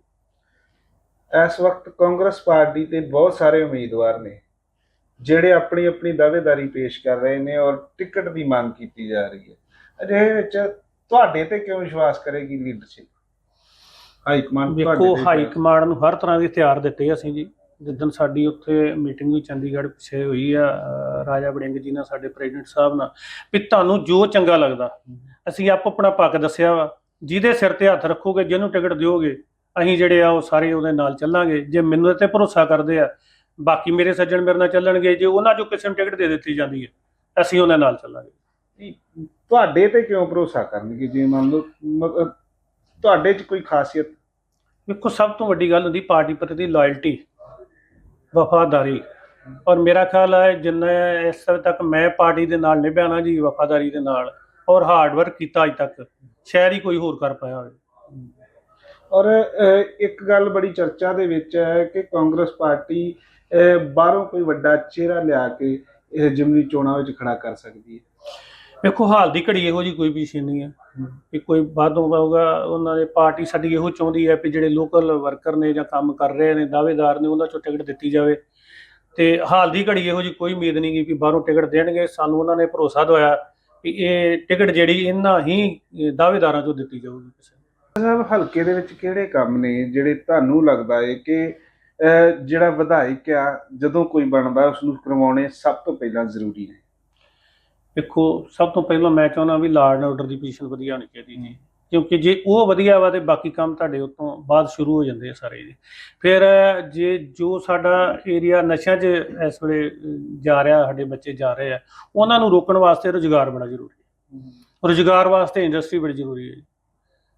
[SPEAKER 2] ਇਸ ਵਕਤ ਕਾਂਗਰਸ ਪਾਰਟੀ ਤੇ ਬਹੁਤ ਸਾਰੇ ਉਮੀਦਵਾਰ ਨੇ ਜਿਹੜੇ ਆਪਣੀ ਆਪਣੀ ਦਾਅਵੇਦਾਰੀ ਪੇਸ਼ ਕਰ ਰਹੇ ਨੇ ਔਰ ਟਿਕਟ ਦੀ ਮੰਗ ਕੀਤੀ ਜਾ ਰਹੀ ਹੈ। ਅਜਿਹੇ ਵਿੱਚ ਤੁਹਾਡੇ ਤੇ ਕਿਉਂ ਵਿਸ਼ਵਾਸ ਕਰੇਗੀ ਲੀਡਰਸ਼ਿਪ ਹਾਈ ਕਮਾਂਡ
[SPEAKER 1] ਵੇਖੋ ਹਾਈ ਕਮਾਂਡ ਨੂੰ ਹਰ ਤਰ੍ਹਾਂ ਦੇ ਹਥਿਆਰ ਦਿੱਤੇ ਅਸੀਂ ਜੀ। ਜਿੱਦਣ ਸਾਡੀ ਉੱਥੇ ਮੀਟਿੰਗ ਵੀ ਚੰਡੀਗੜ੍ਹ ਪਿੱਛੇ ਹੋਈ ਆ ਰਾਜਾ ਵੜਿੰਗ ਜੀ ਨਾਲ ਸਾਡੇ ਪ੍ਰੈਜ਼ੀਡੈਂਟ ਸਾਹਿਬ ਨਾਲ ਵੀ ਤੁਹਾਨੂੰ ਜੋ ਚੰਗਾ ਲੱਗਦਾ ਅਸੀਂ ਆਪ ਆਪਣਾ ਪੱਕ ਦੱਸਿਆ ਵਾ। ਜਿਹਦੇ ਸਿਰ ਤੇ ਹੱਥ ਰੱਖੋਗੇ ਜਿਹਨੂੰ ਟਿਕਟ ਦਿਓਗੇ ਅਸੀਂ ਜਿਹੜੇ ਆ ਉਹ ਸਾਰੇ ਉਹਦੇ ਨਾਲ ਚੱਲਾਂਗੇ। ਜੇ ਮੈਨੂੰ ਤੇ ਭਰੋਸਾ ਕਰਦੇ ਆ ਬਾਕੀ ਮੇਰੇ ਸੱਜਣ ਮੇਰੇ ਨਾਲ ਚੱਲਣਗੇ ਜੇ ਉਹਨਾਂ ਚੋਂ ਕਿਸੇ ਨੂੰ ਟਿਕਟ ਦੇ ਦਿੱਤੀ ਜਾਂਦੀ ਹੈ ਅਸੀਂ ਉਹਨਾਂ ਨਾਲ ਚੱਲਾਂਗੇ।
[SPEAKER 2] ਤੁਹਾਡੇ ਤੇ ਕਿਉਂ ਭਰੋਸਾ ਕਰਨਗੇ? ਜੇ ਮੰਨ ਲਓ ਤੁਹਾਡੇ 'ਚ ਕੋਈ ਖਾਸੀਅਤ
[SPEAKER 1] ਵੇਖੋ, ਸਭ ਤੋਂ ਵੱਡੀ ਗੱਲ ਹੁੰਦੀ ਪਾਰਟੀ ਪ੍ਰਤੀ ਦੀ ਲਾਇਲਟੀ ਵਫਾਦਾਰੀ। ਔਰ ਮੇਰਾ ਖਿਆਲ ਹੈ ਜਿੰਨਾ ਇਸ ਸਮੇਂ ਤੱਕ ਮੈਂ ਪਾਰਟੀ ਦੇ ਨਾਲ ਨਿਭਿਆ ਨਾ ਜੀ, ਵਫਾਦਾਰੀ ਦੇ ਨਾਲ, ਔਰ ਹਾਰਡ ਵਰਕ ਕੀਤਾ ਅਜ ਤੱਕ ਸ਼ਾਇਦ ਹੀ ਕੋਈ ਹੋਰ ਕਰ ਪਾਇਆ ਹੋਵੇ।
[SPEAKER 2] ਔਰ ਇੱਕ ਗੱਲ ਬੜੀ ਚਰਚਾ ਦੇ ਵਿੱਚ ਹੈ ਕਿ ਕਾਂਗਰਸ ਪਾਰਟੀ ਬਾਹਰੋਂ ਕੋਈ ਵੱਡਾ ਚਿਹਰਾ ਲਿਆ ਕੇ ਇਹ ਜਿਮਨੀ ਚੋਣਾਂ ਵਿੱਚ ਖੜਾ ਕਰ ਸਕਦੀ ਹੈ।
[SPEAKER 1] ਵੇਖੋ ਹਾਲ ਦੀ ਘੜੀ ਇਹੋ ਜੀ ਕੋਈ ਵੀ ਸੀ ਨਹੀਂ ਹੈ। ਕਿ ਕੋਈ ਵਾਧੂ ਹੋਊਗਾ ਉਹਨਾਂ ਦੇ ਪਾਰਟੀ ਸਾਡੀ ਇਹੋ ਚਾਹੁੰਦੀ ਹੈ ਕਿ ਜਿਹੜੇ ਲੋਕਲ ਵਰਕਰ ਨੇ ਜਾਂ ਕੰਮ ਕਰ ਰਹੇ ਨੇ ਦਾਅਵੇਦਾਰ ਨੇ ਉਹਨਾਂ ਚੋਂ ਟਿਕਟ ਦਿੱਤੀ ਜਾਵੇ। ਤੇ ਹਾਲ ਦੀ ਘੜੀ ਇਹੋ ਜੀ ਕੋਈ ਉਮੀਦ ਨਹੀਂ ਵੀ ਬਾਹਰੋਂ ਟਿਕਟ ਦੇਣਗੇ। ਸਾਨੂੰ ਉਹਨਾਂ ਨੇ ਭਰੋਸਾ ਦਵਾਇਆ ਵੀ ਇਹ ਟਿਕਟ ਜਿਹੜੀ ਇਹਨਾਂ ਹੀ ਦਾਅਵੇਦਾਰਾਂ ਚੋਂ ਦਿੱਤੀ ਜਾਊਗੀ ਕਿਸੇ।
[SPEAKER 2] ਸਾਹਿਬ ਹਲਕੇ ਦੇ ਵਿੱਚ ਕਿਹੜੇ ਕੰਮ ਨੇ ਜਿਹੜੇ ਤੁਹਾਨੂੰ ਲੱਗਦਾ ਹੈ ਕਿ ਜਿਹੜਾ ਵਿਧਾਇਕ ਆ ਜਦੋਂ ਕੋਈ ਬਣਦਾ ਉਸ ਨੂੰ ਕਰਵਾਉਣੇ ਸਭ ਤੋਂ ਪਹਿਲਾਂ ਜ਼ਰੂਰੀ ਨੇ?
[SPEAKER 1] ਦੇਖੋ, ਸਭ ਤੋਂ ਪਹਿਲਾਂ ਮੈਂ ਚਾਹੁੰਦਾ ਵੀ ਲਾਰਡ ਐਂਡ ਆਰਡਰ ਦੀ ਪੋਜੀਸ਼ਨ ਵਧੀਆ ਹੋਣੀ ਚਾਹੀਦੀ ਜੀ। ਕਿਉਂਕਿ ਜੇ ਉਹ ਵਧੀਆ ਵਾ ਤੇ ਬਾਕੀ ਕੰਮ ਤੁਹਾਡੇ ਉਤੋਂ ਬਾਅਦ ਸ਼ੁਰੂ ਹੋ ਜਾਂਦੇ ਆ ਸਾਰੇ ਜੀ। ਫਿਰ ਜੇ ਜੋ ਸਾਡਾ ਏਰੀਆ ਨਸ਼ਿਆਂ 'ਚ ਇਸ ਵੇਲੇ ਜਾ ਰਿਹਾ, ਸਾਡੇ ਬੱਚੇ ਜਾ ਰਹੇ ਆ, ਉਹਨਾਂ ਨੂੰ ਰੋਕਣ ਵਾਸਤੇ ਰੁਜ਼ਗਾਰ ਬੜਾ ਜ਼ਰੂਰੀ ਹੈ। ਰੁਜ਼ਗਾਰ ਵਾਸਤੇ ਇੰਡਸਟਰੀ ਬੜੀ ਜ਼ਰੂਰੀ ਹੈ ਜੀ।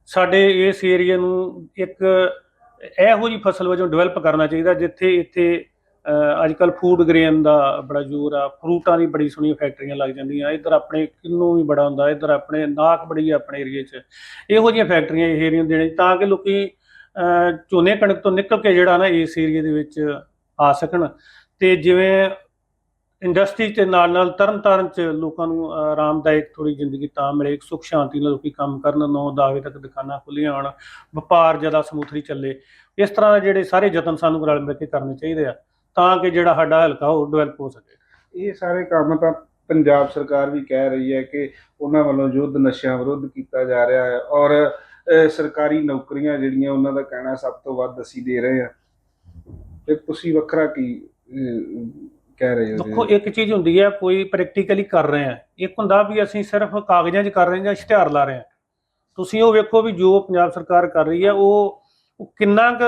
[SPEAKER 1] ਸਾਡੇ ਇਸ ਏਰੀਆ ਨੂੰ ਇੱਕ ਇਹੋ ਜੀ ਫਸਲ ਵਜੋਂ ਡਿਵੈਲਪ ਕਰਨਾ ਚਾਹੀਦਾ ਜਿੱਥੇ ਇੱਥੇ ਅੱਜ ਕੱਲ ਫੂਡ ਗ੍ਰੇਨ ਦਾ ਬੜਾ ਜ਼ੋਰ ਆ ਫਰੂਟਾਂ ਦੀ ਬੜੀ ਸੋਹਣੀਆਂ ਫੈਕਟਰੀਆਂ ਲੱਗ ਜਾਂਦੀਆਂ, ਇੱਧਰ ਆਪਣੇ ਕਿੰਨੂ ਵੀ ਬੜਾ ਹੁੰਦਾ, ਇੱਧਰ ਆਪਣੇ ਨਾਕ ਬੜੀ ਆ ਆਪਣੇ ਏਰੀਏ 'ਚ, ਇਹੋ ਜਿਹੀਆਂ ਫੈਕਟਰੀਆਂ ਇਹ ਏਰੀਏ ਦੇਣੇ, ਤਾਂ ਕਿ ਲੋਕੀ ਝੋਨੇ ਕਣਕ ਤੋਂ ਨਿਕਲ ਕੇ ਜਿਹੜਾ ਨਾ ਇਸ ਏਰੀਏ ਦੇ ਵਿੱਚ ਆ ਸਕਣ, ਤੇ ਜਿਵੇਂ ਇੰਡਸਟਰੀ ਦੇ ਨਾਲ ਨਾਲ ਤਰਨ ਤਾਰਨ ਚ ਲੋਕਾਂ ਨੂੰ ਆਰਾਮਦਾਇਕ ਥੋੜੀ ਜ਼ਿੰਦਗੀ ਤਾਂ ਮਿਲੇ ਸੁਖ ਸ਼ਾਂਤੀ ਨਾਲ ਲੋਕੀ ਕੰਮ ਕਰਨ 9 10 ਤੱਕ ਦੁਕਾਨਾਂ ਖੁੱਲੀਆਂ ਹੋਣ, ਵਪਾਰ ਜ਼ਿਆਦਾ ਸਮੂਥਲੀ ਚੱਲੇ, ਇਸ ਤਰ੍ਹਾਂ ਦੇ ਜਿਹੜੇ ਸਾਰੇ ਯਤਨ ਸਾਨੂੰ ਰਲ ਮਿਲ ਕੇ ਕਰਨੇ ਚਾਹੀਦੇ ਆ। ਤਾਂ ਕਿ ਜਿਹੜਾ ਸਾਡਾ ਹਲਕਾ ਉਹ ਡਿਵੈਲਪ ਹੋ ਸਕੇ।
[SPEAKER 2] ਇਹ ਸਾਰੇ ਕੰਮ ਤਾਂ ਪੰਜਾਬ ਸਰਕਾਰ ਵੀ ਕਹਿ ਰਹੀ ਹੈ ਕਿ ਉਹਨਾਂ ਵੱਲੋਂ ਯੁੱਧ ਨਸ਼ਿਆਂ ਵਿਰੁੱਧ ਕੀਤਾ ਜਾ ਰਿਹਾ ਹੈ ਔਰ ਸਰਕਾਰੀ ਨੌਕਰੀਆਂ ਜਿਹੜੀਆਂ ਉਹਨਾਂ ਦਾ ਕਹਿਣਾ ਸਭ ਤੋਂ ਵੱਧ ਅਸੀਂ ਦੇ ਰਹੇ ਹਾਂ। ਤੇ ਤੁਸੀਂ ਵੱਖਰਾ ਕੀ ਕਹਿ ਰਹੇ ਹੋ
[SPEAKER 1] ਦੇਖੋ ਇੱਕ ਚੀਜ਼ ਹੁੰਦੀ ਹੈ ਕੋਈ ਪ੍ਰੈਕਟੀਕਲੀ ਕਰ ਰਹੇ ਆ ਇੱਕ ਹੁੰਦਾ ਵੀ ਅਸੀਂ ਸਿਰਫ ਕਾਗਜ਼ਾਂ 'ਚ ਕਰ ਰਹੇ ਜਾਂ ਇਸ਼ਤਿਹਾਰ ਲਾ ਰਹੇ ਹਾਂ। ਤੁਸੀਂ ਉਹ ਵੇਖੋ ਵੀ ਜੋ ਪੰਜਾਬ ਸਰਕਾਰ ਕਰ ਰਹੀ ਹੈ ਉਹ ਉਹ ਕਿੰਨਾ ਕੁ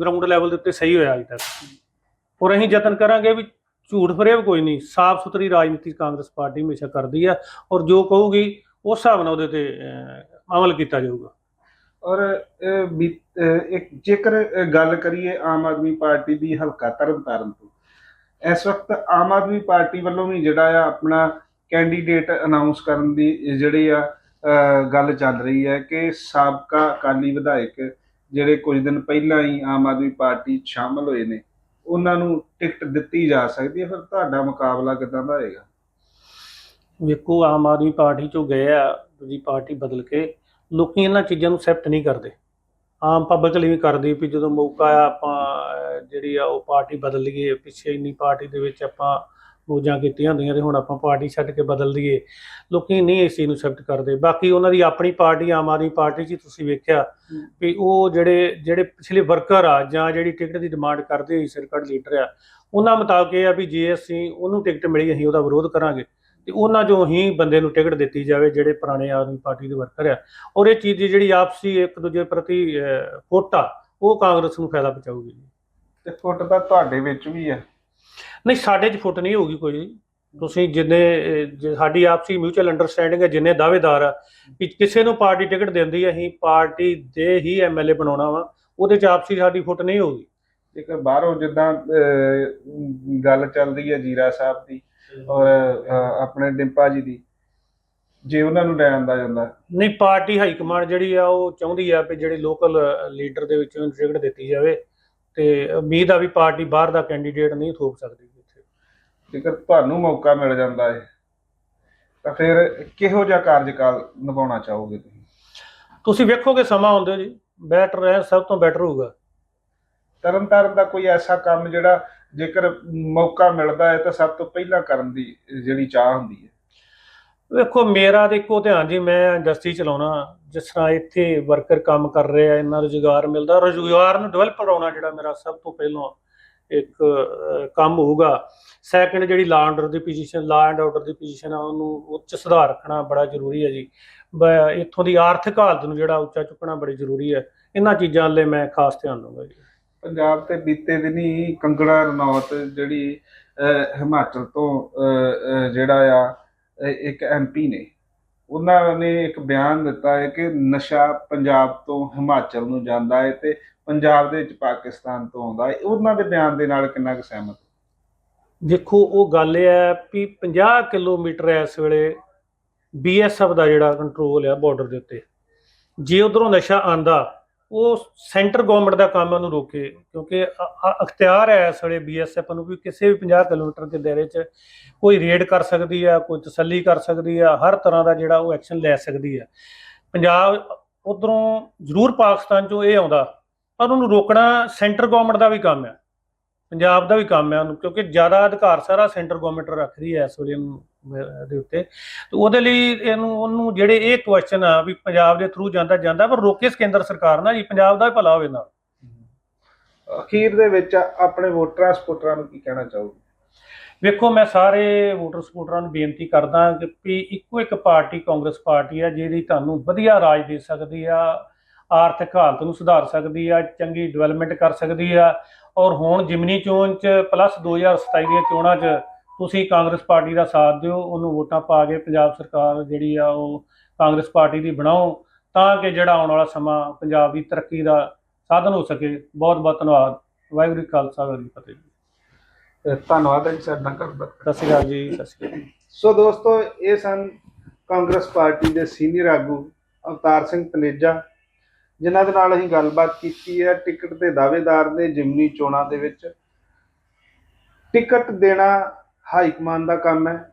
[SPEAKER 1] ਗਰਾਊਂਡ ਲੈਵਲ ਦੇ ਉੱਤੇ ਸਹੀ ਹੋਇਆ ਅਜੇ ਤੱਕ। ਔਰ ਅਸੀਂ ਯਤਨ ਕਰਾਂਗੇ ਵੀ ਝੂਠ ਫਰੇਬ ਕੋਈ ਨਹੀਂ, ਸਾਫ਼ ਸੁਥਰੀ ਰਾਜਨੀਤੀ ਕਾਂਗਰਸ ਪਾਰਟੀ ਹਮੇਸ਼ਾ ਕਰਦੀ ਆ ਔਰ ਜੋ ਕਹੂਗੀ ਉਸ ਹਿਸਾਬ ਨਾਲ ਉਹਦੇ ਤੇ ਅਮਲ ਕੀਤਾ ਜਾਊਗਾ।
[SPEAKER 2] ਔਰ ਇੱਕ ਜੇਕਰ ਗੱਲ ਕਰੀਏ ਆਮ ਆਦਮੀ ਪਾਰਟੀ ਦੀ ਹਲਕਾ ਤਰਨਤਾਰਨ ਤੋਂ, ਇਸ ਵਕਤ ਆਮ ਆਦਮੀ ਪਾਰਟੀ ਵੱਲੋਂ ਵੀ ਜਿਹੜਾ ਆ ਆਪਣਾ ਕੈਂਡੀਡੇਟ ਅਨਾਉਂਸ ਕਰਨ ਦੀ ਜਿਹੜੀ ਆ ਗੱਲ ਚੱਲ ਰਹੀ ਹੈ ਕਿ ਸਾਬਕਾ ਅਕਾਲੀ ਵਿਧਾਇਕ ਜਿਹੜੇ ਕੁਝ ਦਿਨ ਪਹਿਲਾਂ ਹੀ ਆਮ ਆਦਮੀ ਪਾਰਟੀ ਸ਼ਾਮਲ ਹੋਏ ਨੇ ਉਹਨਾਂ ਨੂੰ ਟਿਕਟ ਦਿੱਤੀ ਜਾ ਸਕਦੀ ਹੈ, ਫਿਰ ਤੁਹਾਡਾ ਮੁਕਾਬਲਾ ਕਿਦਾਂ ਦਾ ਹੋਏਗਾ?
[SPEAKER 1] ਵੇਖੋ, ਆਮ ਆਦਮੀ ਪਾਰਟੀ ਚੋਂ ਗਏ ਆ, ਦੂਜੀ ਪਾਰਟੀ ਬਦਲ ਕੇ, ਲੋਕੀ ਇਹਨਾਂ ਚੀਜ਼ਾਂ ਨੂੰ ਐਕਸੈਪਟ ਨਹੀਂ ਕਰਦੇ। ਆਮ ਪਬਲਿਕ ਵੀ ਕਰਦੀ ਵੀ ਜਦੋਂ ਮੌਕਾ ਆ ਆਪਾਂ ਜਿਹੜੀ ਆ ਉਹ ਪਾਰਟੀ ਬਦਲ ਲਈਏ, ਪਿੱਛੇ ਇੰਨੀ ਪਾਰਟੀ ਦੇ ਵਿੱਚ ਆਪਾਂ ਮੌਜਾਂ ਕੀਤੀਆਂ ਹੁੰਦੀਆਂ ਤੇ ਹੁਣ ਆਪਾਂ ਪਾਰਟੀ ਛੱਡ ਕੇ ਬਦਲ ਲਈਏ ਲੋਕੀ ਨਹੀਂ ਇਸ ਚੀਜ਼ ਨੂੰ ਐਕਸੈਪਟ ਕਰਦੇ। ਬਾਕੀ ਉਹਨਾਂ ਦੀ ਆਪਣੀ ਪਾਰਟੀ ਆਮ ਆਦਮੀ ਪਾਰਟੀ 'ਚ ਹੀ ਤੁਸੀਂ ਵੇਖਿਆ ਵੀ ਉਹ ਜਿਹੜੇ ਜਿਹੜੇ ਪਿਛਲੇ ਵਰਕਰ ਆ ਜਾਂ ਜਿਹੜੀ ਟਿਕਟ ਦੀ ਡਿਮਾਂਡ ਕਰਦੇ ਹੋਈ ਸਰਕਾਰ ਲੀਡਰ ਆ ਉਹਨਾਂ ਮੁਤਾਬਕ ਇਹ ਆ ਵੀ ਜੇ ਅਸੀਂ ਉਹਨੂੰ ਟਿਕਟ ਮਿਲੀ ਅਸੀਂ ਉਹਦਾ ਵਿਰੋਧ ਕਰਾਂਗੇ। ਤੇ ਉਹਨਾਂ ਚੋਂ ਹੀ ਬੰਦੇ ਨੂੰ ਟਿਕਟ ਦਿੱਤੀ ਜਾਵੇ ਜਿਹੜੇ ਪੁਰਾਣੇ ਆਦਮੀ ਪਾਰਟੀ ਦੇ ਵਰਕਰ ਆ। ਔਰ ਇਹ ਚੀਜ਼ ਦੀ ਜਿਹੜੀ ਆਪਸੀ ਇੱਕ ਦੂਜੇ ਪ੍ਰਤੀ ਫੁੱਟ ਆ ਉਹ ਕਾਂਗਰਸ ਨੂੰ ਫਾਇਦਾ ਪਹੁੰਚਾਊਗੀ।
[SPEAKER 2] ਤੇ ਫੁੱਟ ਤਾਂ ਤੁਹਾਡੇ ਵਿੱਚ ਵੀ ਹੈ
[SPEAKER 1] ਨਹੀਂ ਸਾਡੇ 'ਚ ਫੁੱਟ ਨਹੀਂ ਹੋਊਗੀ ਕੋਈ ਤੁਸੀਂ ਜਿੰਨੇ ਸਾਡੀ ਆਪਸੀ ਮਿਊਚੁਅਲ ਅੰਡਰਸਟੈਂਡਿੰਗ ਹੈ ਜਿੰਨੇ ਦਾਅਵੇਦਾਰ ਆ ਕਿ ਕਿਸੇ ਨੂੰ ਪਾਰਟੀ ਟਿਕਟ ਦਿੰਦੀ ਹੈ, ਅਸੀਂ ਪਾਰਟੀ ਦੇ ਹੀ ਐਮਐਲਏ ਬਣਾਉਣਾ ਵਾ ਉਹਦੇ 'ਚ ਆਪਸੀ ਸਾਡੀ ਫੁੱਟ ਨਹੀਂ ਹੋਊਗੀ।
[SPEAKER 2] ਜੇਕਰ ਬਾਹਰੋਂ ਜਿੱਦਾਂ ਗੱਲ ਚੱਲ ਰਹੀ ਹੈ ਜੀਰਾ ਸਾਹਿਬ ਦੀ ਔਰ ਆਪਣੇ ਡਿੰਪਾ ਜੀ ਦੀ ਜੇ ਉਹਨਾਂ ਨੂੰ ਲੈ ਆਂਦਾ ਜਾਂਦਾ।
[SPEAKER 1] ਨਹੀਂ ਪਾਰਟੀ ਹਾਈ ਕਮਾਂਡ ਜਿਹੜੀ ਆ ਉਹ ਚਾਹੁੰਦੀ ਆ ਕਿ ਜਿਹੜੇ ਲੋਕਲ ਲੀਡਰ ਦੇ ਵਿੱਚੋਂ ਟਿਕਟ ਦਿੱਤੀ ਜਾਵੇ। ਤੇ ਉਮੀਦ ਆ ਵੀ ਪਾਰਟੀ ਬਾਹਰ ਦਾ ਕੈਂਡੀਡੇਟ ਨਹੀਂ ਥੋਪ ਸਕਦੀ ਇੱਥੇ।
[SPEAKER 2] ਜੇਕਰ ਤੁਹਾਨੂੰ ਮੌਕਾ ਮਿਲ ਜਾਂਦਾ ਹੈ ਤਾਂ ਫਿਰ ਕਿਹੋ ਜਿਹਾ ਕਾਰਜਕਾਲ ਨਿਭਾਉਣਾ ਚਾਹੋਗੇ ਤੁਸੀਂ?
[SPEAKER 1] ਤੁਸੀਂ ਵੇਖੋਗੇ ਸਮਾਂ ਆਉਂਦੇ ਜੀ ਬੈਟਰ ਹੈ ਸਭ ਤੋਂ ਬੈਟਰ ਹੋਊਗਾ।
[SPEAKER 2] ਤਰਨਤਾਰਨ ਦਾ ਕੋਈ ਐਸਾ ਕੰਮ ਜਿਹੜਾ ਜੇਕਰ ਮੌਕਾ ਮਿਲਦਾ ਹੈ ਤਾਂ ਸਭ ਤੋਂ ਪਹਿਲਾਂ ਕਰਨ ਦੀ ਜਿਹੜੀ ਚਾਹ ਹੁੰਦੀ ਹੈ
[SPEAKER 1] ਵੇਖੋ ਮੇਰਾ ਇੱਕੋ ਧਿਆਨ ਜੀ ਮੈਂ ਇੰਡਸਟਰੀ ਚਲਾਉਣਾ ਜਿਸ ਤਰ੍ਹਾਂ ਇੱਥੇ ਵਰਕਰ ਕੰਮ ਕਰ ਰਹੇ ਆ ਇਹਨਾਂ ਰੁਜ਼ਗਾਰ ਮਿਲਦਾ। ਰੁਜ਼ਗਾਰ ਨੂੰ ਡਿਵੈਲਪ ਕਰਾਉਣਾ ਜਿਹੜਾ ਮੇਰਾ ਸਭ ਤੋਂ ਪਹਿਲਾਂ ਇੱਕ ਕੰਮ ਹੋਊਗਾ। ਸੈਕੰਡ ਜਿਹੜੀ ਲਾ ਆਰਡਰ ਦੀ ਪੋਜੀਸ਼ਨ ਲਾ ਐਂਡ ਆਰਡਰ ਦੀ ਪੋਜੀਸ਼ਨ ਆ ਉਹਨੂੰ ਉੱਚ ਸੁਧਾਰ ਰੱਖਣਾ ਬੜਾ ਜ਼ਰੂਰੀ ਹੈ ਜੀ। ਇੱਥੋਂ ਦੀ ਆਰਥਿਕ ਹਾਲਤ ਨੂੰ ਜਿਹੜਾ ਉੱਚਾ ਚੁੱਕਣਾ ਬੜੀ ਜ਼ਰੂਰੀ ਹੈ ਇਹਨਾਂ ਚੀਜ਼ਾਂ 'ਤੇ ਮੈਂ ਖਾਸ ਧਿਆਨ ਦਊਂਗਾ ਜੀ।
[SPEAKER 2] ਪੰਜਾਬ ਤੇ ਬੀਤੇ ਦਿਨੀ ਕੰਗੜਾ ਰਣੌਤ ਜਿਹੜੀ ਹਿਮਾਚਲ ਤੋਂ ਜਿਹੜਾ ਆ ਅਹ, ਇੱਕ ਐਮਪੀ ਨੇ ਉਹਨਾਂ ਨੇ ਇੱਕ ਬਿਆਨ ਦਿੱਤਾ ਹੈ ਕਿ ਨਸ਼ਾ ਪੰਜਾਬ ਤੋਂ ਹਿਮਾਚਲ ਨੂੰ ਜਾਂਦਾ ਹੈ ਤੇ ਪੰਜਾਬ ਦੇ ਵਿੱਚ ਪਾਕਿਸਤਾਨ ਤੋਂ ਆਉਂਦਾ ਹੈ। ਉਹਨਾਂ ਦੇ ਬਿਆਨ ਦੇ ਨਾਲ ਕਿੰਨਾ ਕੁ ਸਹਿਮਤ
[SPEAKER 1] ਦੇਖੋ, ਉਹ ਗੱਲ ਇਹ ਹੈ ਵੀ 50 ਕਿਲੋਮੀਟਰ ਇਸ ਵੇਲੇ ਬੀਐਸਐਫ ਦਾ ਜਿਹੜਾ ਕੰਟਰੋਲ ਆ ਬਾਰਡਰ ਦੇ ਉੱਤੇ। ਜੇ ਉਧਰੋਂ ਨਸ਼ਾ ਆਂਦਾ ਉਹ ਸੈਂਟਰ ਗਵਰਨਮੈਂਟ ਦਾ ਕੰਮ ਉਹਨੂੰ ਰੋਕੇ। ਕਿਉਂਕਿ ਅਖਤਿਆਰ ਹੈ ਇਸ ਵੇਲੇ ਬੀਐਸਐਫ ਨੂੰ ਵੀ, ਕਿਸੇ ਵੀ 50 ਕਿਲੋਮੀਟਰ ਦੇ ਦਾਇਰੇ 'ਚ ਕੋਈ ਰੇਡ ਕਰ ਸਕਦੀ ਆ, ਕੋਈ ਤਸੱਲੀ ਕਰ ਸਕਦੀ ਆ, ਹਰ ਤਰ੍ਹਾਂ ਦਾ ਜਿਹੜਾ ਉਹ ਐਕਸ਼ਨ ਲੈ ਸਕਦੀ ਆ। ਪੰਜਾਬ ਉਧਰੋਂ ਜ਼ਰੂਰ ਪਾਕਿਸਤਾਨ 'ਚੋਂ ਇਹ ਆਉਂਦਾ, ਪਰ ਉਹਨੂੰ ਰੋਕਣਾ ਸੈਂਟਰ ਗਵਰਨਮੈਂਟ ਦਾ ਵੀ ਕੰਮ ਹੈ ਪੰਜਾਬ ਦਾ ਵੀ ਕੰਮ ਹੈ ਉਹਨੂੰ ਕਿਉਂਕਿ ਜ਼ਿਆਦਾ ਅਧਿਕਾਰ ਸਾਰਾ ਸੈਂਟਰ ਗਵਰਨਮੈਂਟ ਰੱਖਦੀ ਹੈ ਇਸ ਵੇਲੇ ਨੂੰ ਦੇ ਉੱਤੇ। ਤੇ ਉਹਦੇ ਲਈ ਇਹਨੂੰ ਉਹਨੂੰ ਜਿਹੜੇ ਇਹ ਕੁਐਸਚਨ ਆ ਵੀ ਪੰਜਾਬ ਦੇ ਥਰੂ ਜਾਂਦਾ ਜਾਂਦਾ ਪਰ ਰੋਕੇ ਕੇਂਦਰ ਸਰਕਾਰ ਨਾ ਜੀ ਪੰਜਾਬ ਦਾ ਭਲਾ ਹੋਵੇ ਨਾਲ।
[SPEAKER 2] ਅਖੀਰ ਦੇ ਵਿੱਚ ਆਪਣੇ ਵੋਟਰਾਂ ਸਪੋਰਟਰਾਂ ਨੂੰ ਕੀ ਕਹਿਣਾ ਚਾਹੋਗੇ?
[SPEAKER 1] ਵੇਖੋ ਮੈਂ ਸਾਰੇ ਵੋਟਰ ਸਪੋਰਟਰਾਂ ਨੂੰ ਬੇਨਤੀ ਕਰਦਾ ਕਿ ਵੀ ਇੱਕੋ ਇੱਕ ਪਾਰਟੀ ਕਾਂਗਰਸ ਪਾਰਟੀ ਆ ਜਿਹੜੀ ਤੁਹਾਨੂੰ ਵਧੀਆ ਰਾਜ ਦੇ ਸਕਦੀ ਆ ਆਰਥਿਕ ਹਾਲਤ ਨੂੰ ਸੁਧਾਰ ਸਕਦੀ ਆ ਚੰਗੀ ਡਿਵੈਲਪਮੈਂਟ ਕਰ ਸਕਦੀ ਆ ਔਰ ਹੁਣ ਜਿਮਨੀ ਚੋਣ ਚ ਪਲੱਸ 2027 ਦੀਆਂ ਚੋਣਾਂ 'ਚ ਤੁਸੀਂ ਕਾਂਗਰਸ ਪਾਰਟੀ ਦਾ ਸਾਥ ਦਿਓ ਉਹਨੂੰ ਵੋਟਾਂ ਪਾ ਕੇ ਪੰਜਾਬ ਸਰਕਾਰ ਜਿਹੜੀ ਆ ਉਹ ਕਾਂਗਰਸ ਪਾਰਟੀ ਦੀ ਬਣਾਓ ਤਾਂ ਕਿ ਜਿਹੜਾ ਆਉਣ ਵਾਲਾ ਸਮਾਂ ਪੰਜਾਬ ਦੀ ਤਰੱਕੀ ਦਾ ਸਾਧਨ ਹੋ ਸਕੇ। ਬਹੁਤ ਬਹੁਤ ਧੰਨਵਾਦ। ਵਾਹਿਗੁਰੂ ਖਾਲਸਾ ਵਾਹਿਗੁਰੂ ਫਤਿਹ ਜੀ।
[SPEAKER 2] ਧੰਨਵਾਦ ਹੈ ਨਾਲ ਗੱਲਬਾਤ ਕਰਨ
[SPEAKER 1] ਸਤਿ ਸ਼੍ਰੀ ਅਕਾਲ ਜੀ ਸਤਿ ਸ਼੍ਰੀ ਅਕਾਲ।
[SPEAKER 2] ਸੋ ਦੋਸਤੋ ਇਹ ਸਨ ਕਾਂਗਰਸ ਪਾਰਟੀ ਦੇ ਸੀਨੀਅਰ ਆਗੂ ਅਵਤਾਰ ਸਿੰਘ ਤਨੇਜਾ ਜਿਨ੍ਹਾਂ ਦੇ ਨਾਲ ਅਸੀਂ ਗੱਲਬਾਤ ਕੀਤੀ ਹੈ ਟਿਕਟ ਦੇ ਦਾਅਵੇਦਾਰ ਦੇ ਜਿਮਨੀ ਚੋਣਾਂ ਦੇ ਵਿੱਚ। ਟਿਕਟ ਦੇਣਾ ਹਾਈ ਕਮਾਨ ਦਾ ਕੰਮ ਹੈ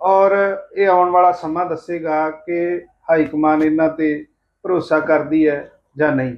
[SPEAKER 2] ਔਰ ਇਹ ਆਉਣ ਵਾਲਾ ਸਮਾਂ ਦੱਸੇਗਾ ਕਿ ਹਾਈ ਕਮਾਨ ਇਹਨਾਂ ਤੇ ਭਰੋਸਾ ਕਰਦੀ ਹੈ ਜਾਂ ਨਹੀਂ।